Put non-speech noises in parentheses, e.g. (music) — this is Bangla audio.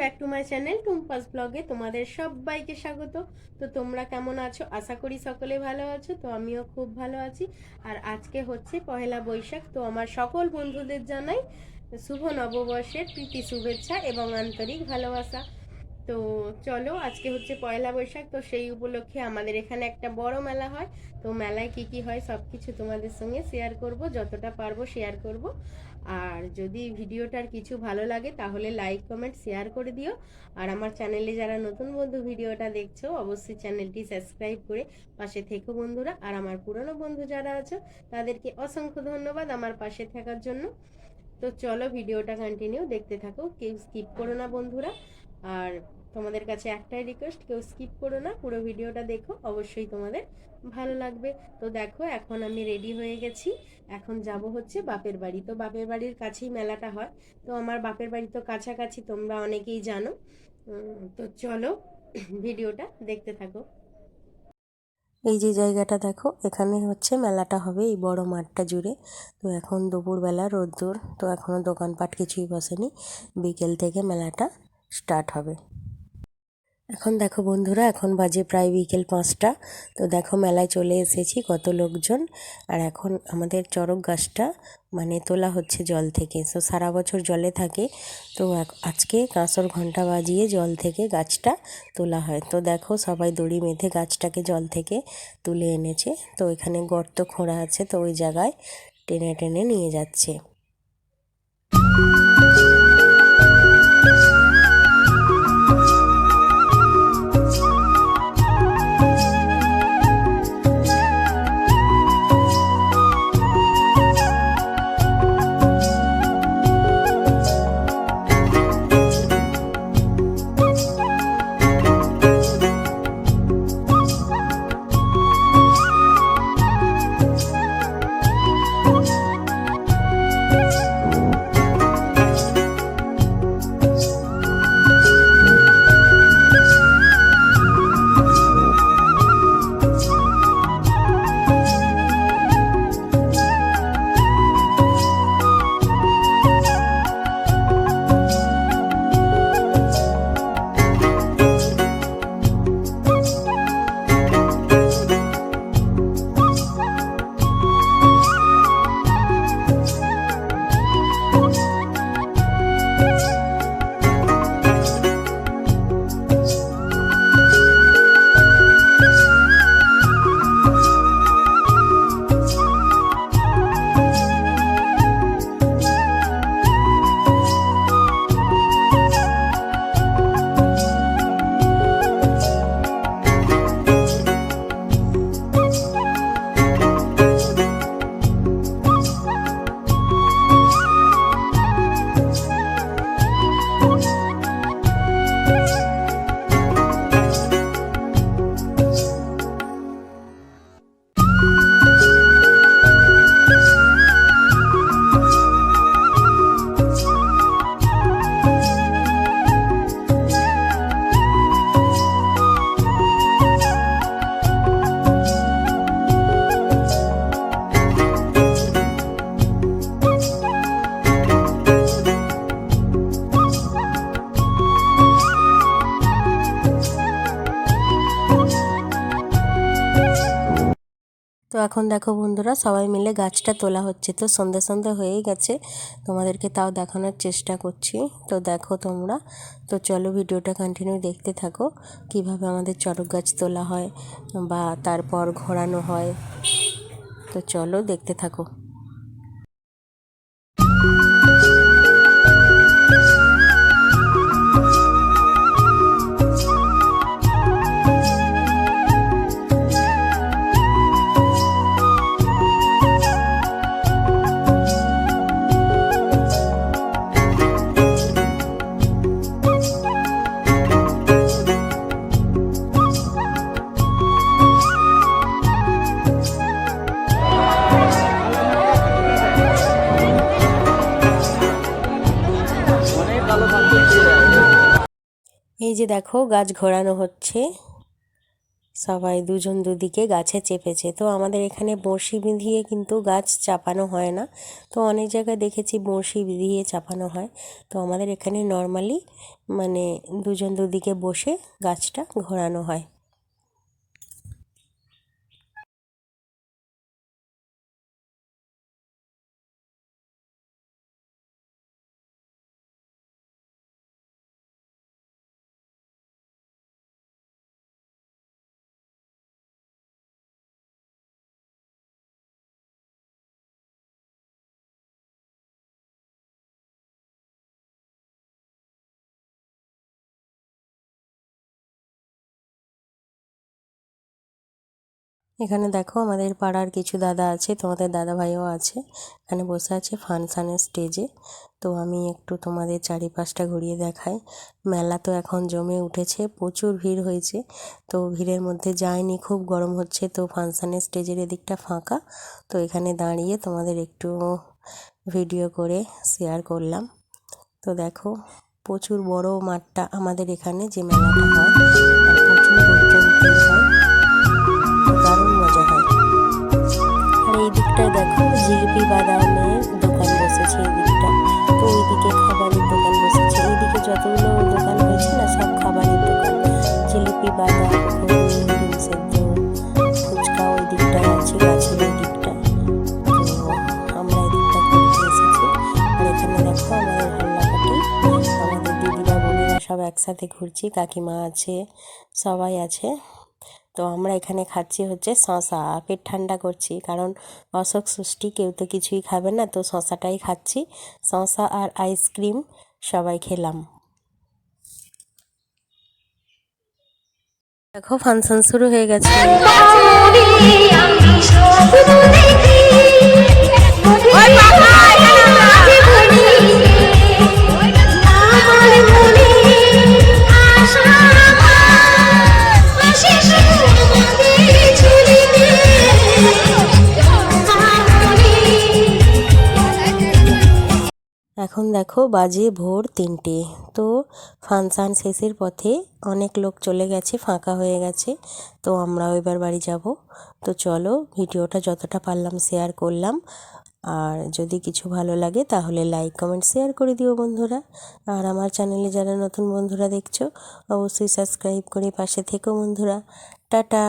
Back to my channel Tumpa's ব্লগে তোমাদের সবাইকে স্বাগত। তো তোমরা কেমন আছো? আশা করি সকলে ভালো আছো, তো আমিও খুব ভালো আছি। আর আজকে হচ্ছে পহেলা বৈশাখ, তো আমার সকল বন্ধুদের জানাই শুভ নববর্ষের প্রীতি, শুভেচ্ছা এবং আন্তরিক ভালোবাসা। তো চলো, আজকে হচ্ছে পয়লা বৈশাখ, তো সেই উপলক্ষে আমাদের এখানে একটা বড় মেলা হয়। তো মেলায় কি কি হয় সব কিছু তোমাদের সঙ্গে শেয়ার করব, যতটা পারব শেয়ার করব। আর যদি ভিডিওটার কিছু ভালো লাগে, তাহলে লাইক কমেন্ট শেয়ার করে দিও। আর আমার চ্যানেলে যারা নতুন বন্ধু ভিডিওটা দেখছ, অবশ্যই চ্যানেলটি সাবস্ক্রাইব করে পাশে থেকো বন্ধুরা। আর আমার পুরনো বন্ধু যারা আছো, তাদেরকে অসংখ্য ধন্যবাদ আমার পাশে থাকার জন্য। তো চলো ভিডিওটা কন্টিনিউ দেখতে থাকো, কেউ স্কিপ করো না বন্ধুরা। আর তোমাদের কাছে একটাই রিকোয়েস্ট কেউ স্কিপ করো না, পুরো ভিডিওটা দেখো, অবশ্যই তোমাদের ভালো লাগবে। তো দেখো, এখন আমি রেডি হয়ে গেছি। এখন যাব হচ্ছে বাপের বাড়ি। তো বাপের বাড়ির কাছেই মেলাটা হয়। তো আমার বাপের বাড়ি তো কাছাকাছি, তোমরা অনেকেই জানো। তো চলো (clears throat) ভিডিওটা দেখতে থাকো। এই যে জায়গাটা দেখো, এখানে হচ্ছে মেলাটা হবে এই বড় মাঠটা জুড়ে। তো এখন দুপুরবেলা রোদ্দুর, তো এখনও দোকানপাট কিছুই বসেনি। বিকেল থেকে মেলাটা স্টার্ট হবে। এখন দেখো বন্ধুরা, এখন বাজে প্রায় বিকেল পাঁচটা। তো দেখো মেলায় চলে এসেছি কত লোকজন। আর এখন আমাদের চড়ক গাছটা মানে তোলা হচ্ছে জল থেকে। তো সারা বছর জলে থাকে। তো আজকে কাঁসর ঘণ্টা বাজিয়ে জল থেকে গাছটা তোলা হয়। তো দেখো সবাই দড়ি বেঁধে গাছটাকে জল থেকে তুলে এনেছে। তো এখানে গর্ত খোঁড়া আছে। তো ওই জায়গায় টেনে টেনে নিয়ে যাচ্ছে। এখন দেখো বন্ধুরা, সবাই মিলে গাছটা তোলা হচ্ছে। তো সন্ধে সন্ধে হয়েই গেছে, তোমাদেরকে তাও দেখানোর চেষ্টা করছি। তো দেখো তোমরা, তো চলো ভিডিওটা কন্টিনিউ দেখতে থাকো, কীভাবে আমাদের চড়ক গাছ তোলা হয় বা তারপর ঘোরানো হয়। তো চলো দেখতে থাকো। এই যে দেখো গাছ ঘোরানো হচ্ছে। সবাই দুজন দুদিকে গাছে চেপেছে। তো আমাদের এখানে বড়শি বিঁধিয়ে কিন্তু গাছ চাপানো হয় না। তো অনেক জায়গায় দেখেছি বড়শি বিঁধিয়ে চাপানো হয়। তো আমাদের এখানে নর্মালি মানে দুজন দুদিকে বসে গাছটা ঘোরানো হয়। এখানে দেখো আমাদের পাড়ার কিছু দাদা আছে, তোমাদের দাদা ভাইও আছে। এখানে বসে আছে ফাংশানের স্টেজে। তো আমি একটু তোমাদের চারিপাশটা ঘুরিয়ে দেখাই। মেলা তো এখন জমে উঠেছে, প্রচুর ভিড় হয়েছে। তো ভিড়ের মধ্যে যায়নি খুব গরম হচ্ছে। তো ফাংশানের স্টেজের এদিকটা ফাঁকা। তো এখানে দাঁড়িয়ে তোমাদের একটু ভিডিও করে শেয়ার করলাম। তো দেখো, প্রচুর বড় মাঠটা আমাদের এখানে যে মেলাটা হয়। প্রচুর হয়। দেখো, জিলিপি বাদামের দোকান বসেছে এই দিকটা তো ওইদিকে খাবারের দোকান বসেছে। ওইদিকে যতগুলো দোকান হয়েছে না, সব খাবারের দোকান। জিলিপি বাদাম ফুচকা ওই আমরা দিকটা দিদিরা বোনেরা সব একসাথে ঘুরছি, কাকিমা আছে, সবাই আছে। তো আমরা এখানে খাচ্ছি হচ্ছে শশা পেট ঠান্ডা করছি কারণ অশোক ষষ্ঠী কেউ তো কিছুই খাবে না তো শশাটাই খাচ্ছি। শশা আর আইসক্রিম সবাই খেলাম। দেখো ফাংশন শুরু হয়ে গেছে। এখন দেখো, বাজে ভোর তিনটে। তো ফাংশান শেষের পথে অনেক লোক চলে গেছে, ফাঁকা হয়ে গেছে। তো আমরাও এবার বাড়ি যাব। তো চলো, ভিডিওটা যতটা পারলাম শেয়ার করলাম। আর যদি কিছু ভালো লাগে, তাহলে লাইক কমেন্ট শেয়ার করে দিও বন্ধুরা। আর আমার চ্যানেলে যারা নতুন বন্ধুরা দেখছ, অবশ্যই সাবস্ক্রাইব করে পাশে থেকো বন্ধুরা। টাটা!